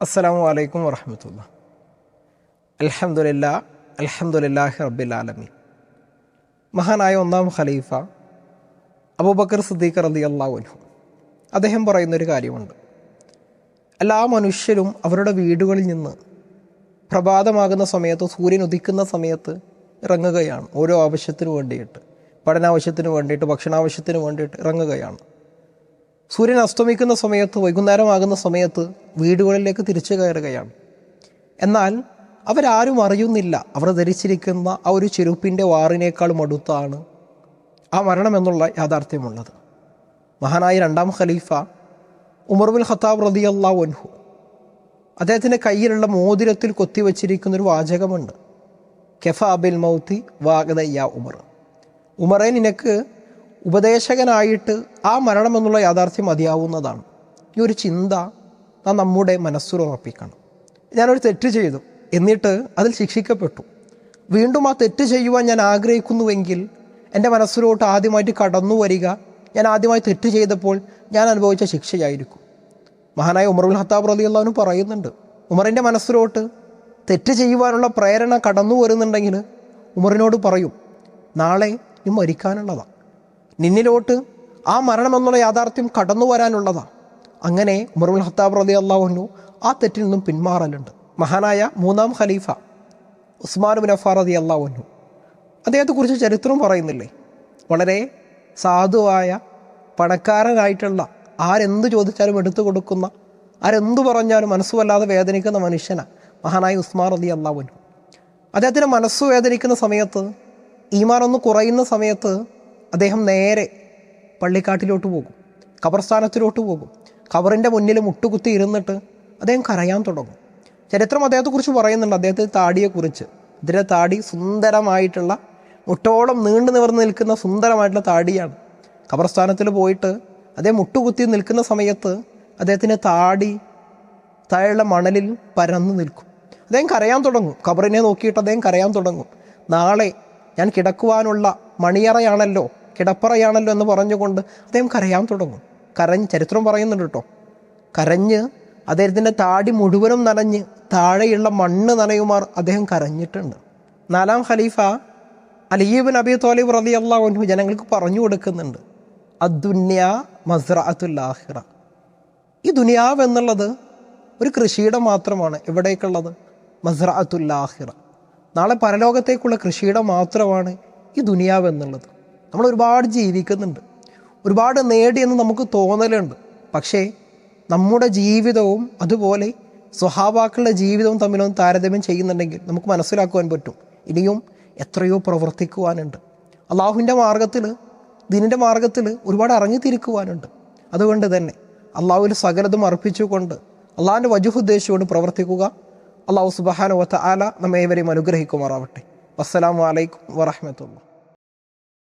അസ്സലാമു അലൈക്കും വറഹമത്തുള്ള. അൽഹംദുലില്ലാ അൽഹംദുലില്ലാഹി റബ്ബിൽ ആലമീൻ. മഹാനായ ഒന്നാം ഖലീഫ അബൂബക്കർ സിദ്ദീഖ് റതി അള്ളാഹുനു അദ്ദേഹം പറയുന്നൊരു കാര്യമുണ്ട്. എല്ലാ മനുഷ്യരും അവരുടെ വീടുകളിൽ നിന്ന് പ്രഭാതമാകുന്ന സമയത്ത് സൂര്യൻ ഉദിക്കുന്ന സമയത്ത് ഇറങ്ങുകയാണ്. ഓരോ ആവശ്യത്തിനു വേണ്ടിയിട്ട് പഠനാവശ്യത്തിന് വേണ്ടിയിട്ട് ഭക്ഷണാവശ്യത്തിന് വേണ്ടിയിട്ട് ഇറങ്ങുകയാണ്. സൂര്യൻ അസ്തമിക്കുന്ന സമയത്ത് വൈകുന്നേരമാകുന്ന സമയത്ത് വീടുകളിലേക്ക് തിരിച്ചു കയറുകയാണ്. എന്നാൽ അവരാരും അറിയുന്നില്ല. അവർ ധരിച്ചിരിക്കുന്ന ആ ഒരു ചെരുപ്പിന്റെ വാറിനേക്കാളും അടുത്താണ് ആ മരണം എന്നുള്ള യാഥാർത്ഥ്യമുള്ളത്. മഹാനായ രണ്ടാം ഖലീഫ ഉമർബുൽ ഖത്താബ് റതി അള്ളാഹു അൻഹു അദ്ദേഹത്തിന്റെ കയ്യിലുള്ള മോതിരത്തിൽ കൊത്തിവെച്ചിരിക്കുന്നൊരു വാചകമുണ്ട്. കെഫ അബിൽ മൗത്തി വാഗതയ്യ ഉമർ. ഉമറെ നിനക്ക് ഉപദേശകനായിട്ട് ആ മരണം എന്നുള്ള യാഥാർത്ഥ്യം മതിയാവുന്നതാണ് ഈ ഒരു ചിന്ത നാം നമ്മുടെ മനസ്സുറപ്പിക്കണം ഞാനൊരു തെറ്റ് ചെയ്തു. എന്നിട്ട് അതിൽ ശിക്ഷിക്കപ്പെട്ടു. വീണ്ടും ആ തെറ്റ് ചെയ്യുവാൻ ഞാൻ ആഗ്രഹിക്കുന്നുവെങ്കിൽ എന്റെ മനസ്സിലോട്ട് ആദ്യമായിട്ട് കടന്നു വരിക ഞാൻ ആദ്യമായി തെറ്റ് ചെയ്തപ്പോൾ ഞാൻ അനുഭവിച്ച ശിക്ഷയായിരിക്കും. മഹാനായ ഉമറുൽ ഹത്താബ് റലി അള്ളാഹുനും പറയുന്നുണ്ട് ഉമറിന്റെ മനസ്സിലോട്ട് തെറ്റ് ചെയ്യുവാനുള്ള പ്രേരണ കടന്നു വരുന്നുണ്ടെങ്കിൽ ഉമറിനോട് പറയും നാളെ നീ മരിക്കാനുള്ളതാണ് നിന്നിലോട്ട് ആ മരണം എന്നുള്ള യാഥാർത്ഥ്യം കടന്നു വരാനുള്ളതാണ് അങ്ങനെ ഉമറുൽ ഹത്താബ് റതി അള്ളാഹുനു ആ തെറ്റിൽ നിന്നും പിന്മാറലുണ്ട്. മഹാനായ മൂന്നാം ഖലീഫ ഉസ്മാൻ ബിൻ അഫാർ റതി അള്ളാഹുനു അദ്ദേഹത്തെക്കുറിച്ച് ചരിത്രം പറയുന്നില്ലേ? വളരെ സാധുവായ പണക്കാരനായിട്ടുള്ള ആരെന്ത് ചോദിച്ചാലും എടുത്തു കൊടുക്കുന്ന ആരെന്തു പറഞ്ഞാലും മനസ്സുവല്ലാതെ വേദനിക്കുന്ന മനുഷ്യനാണ് മഹാനായ ഉസ്മാൻ റതി അള്ളാഹുനു അദ്ദേഹത്തിന്റെ മനസ്സ് വേദനിക്കുന്ന സമയത്ത് ഈമാൻ ഒന്ന് കുറയുന്ന സമയത്ത് അദ്ദേഹം നേരെ പള്ളിക്കാട്ടിലോട്ട് പോകും. ഖബർസ്ഥാനത്തിലോട്ട് പോകും. ഖബറിന്റെ മുന്നിൽ മുട്ടുകുത്തി ഇരുന്നിട്ട് അദ്ദേഹം കരയാൻ തുടങ്ങും. ചരിത്രം അദ്ദേഹത്തെക്കുറിച്ച് പറയുന്നുണ്ട്. അദ്ദേഹത്തിന്റെ താടിയെക്കുറിച്ച്. ഇതിന്റെ താടി സുന്ദരമായിട്ടുള്ള മുട്ടോളം നീണ്ടു നിവർന്ന് നിൽക്കുന്ന സുന്ദരമായിട്ടുള്ള താടിയാണ്. ഖബർസ്ഥാനത്തിൽ പോയിട്ട് അദ്ദേഹം മുട്ടുകുത്തി നിൽക്കുന്ന സമയത്ത് അദ്ദേഹത്തിന്റെ താടി താഴെയുള്ള മണലിൽ പരന്നു നിൽക്കും. അദ്ദേഹം കരയാൻ തുടങ്ങും. ഖബറിനെ നോക്കിയിട്ട് അദ്ദേഹം കരയാൻ തുടങ്ങും. നാളെ ഞാൻ കിടക്കുവാനുള്ള മണിയറയാണല്ലോ. കിടപ്പറയാണല്ലോ എന്ന് പറഞ്ഞുകൊണ്ട് അദ്ദേഹം കരയാൻ തുടങ്ങും. കരഞ്ഞ് ചരിത്രം പറയുന്നുണ്ട് കേട്ടോ. കരഞ്ഞ് അദ്ദേഹത്തിന്റെ താടി മുഴുവനും നനഞ്ഞ് താഴെയുള്ള മണ്ണ് നനയുമാർ അദ്ദേഹം കരഞ്ഞിട്ടുണ്ട്. നാലാം ഖലീഫ അലീബിൻ അബി തോലിബ് റതി അള്ളാഹു ജനങ്ങൾക്ക് പറഞ്ഞു കൊടുക്കുന്നുണ്ട്. അദ്ദുന്യ മസ്രാത്തുല്ലാഹിറ ഈ ദുനിയാവ് എന്നുള്ളത് ഒരു കൃഷിയിടം മാത്രമാണ്. എവിടേക്കുള്ളത്? മസ്രാത്തുല്ലാഹിറ നാളെ പരലോകത്തേക്കുള്ള കൃഷിയിടം മാത്രമാണ് ഈ ദുനിയാവ് എന്നുള്ളത്. നമ്മൾ ഒരുപാട് ജീവിക്കുന്നുണ്ട്. ഒരുപാട് നേടിയെന്ന് നമുക്ക് തോന്നലുണ്ട്. പക്ഷേ നമ്മുടെ ജീവിതവും അതുപോലെ സ്വഹാബാക്കളുടെ ജീവിതവും തമ്മിലൊന്ന് താരതമ്യം ചെയ്യുന്നുണ്ടെങ്കിൽ നമുക്ക് മനസ്സിലാക്കുവാൻ പറ്റും. ഇനിയും എത്രയോ പ്രവർത്തിക്കുവാനുണ്ട്. അള്ളാഹുവിന്റെ മാർഗത്തിൽ ദിനിന്റെ മാർഗത്തിൽ ഒരുപാട് ഇറങ്ങിത്തിരിക്കുവാനുണ്ട് അതുകൊണ്ട് തന്നെ അള്ളാഹുവിൽ സകലതും അർപ്പിച്ചുകൊണ്ട് അള്ളാഹിന്റെ വജുഹുദ്ദേശിച്ചുകൊണ്ട് പ്രവർത്തിക്കുക. അള്ളാഹു സുബാനുവത്ത ആല നമ്മേവരെയും അനുഗ്രഹിക്കുമാറാവട്ടെ. വസ്സലാമു അലൈക്കും വറഹമത്തുള്ള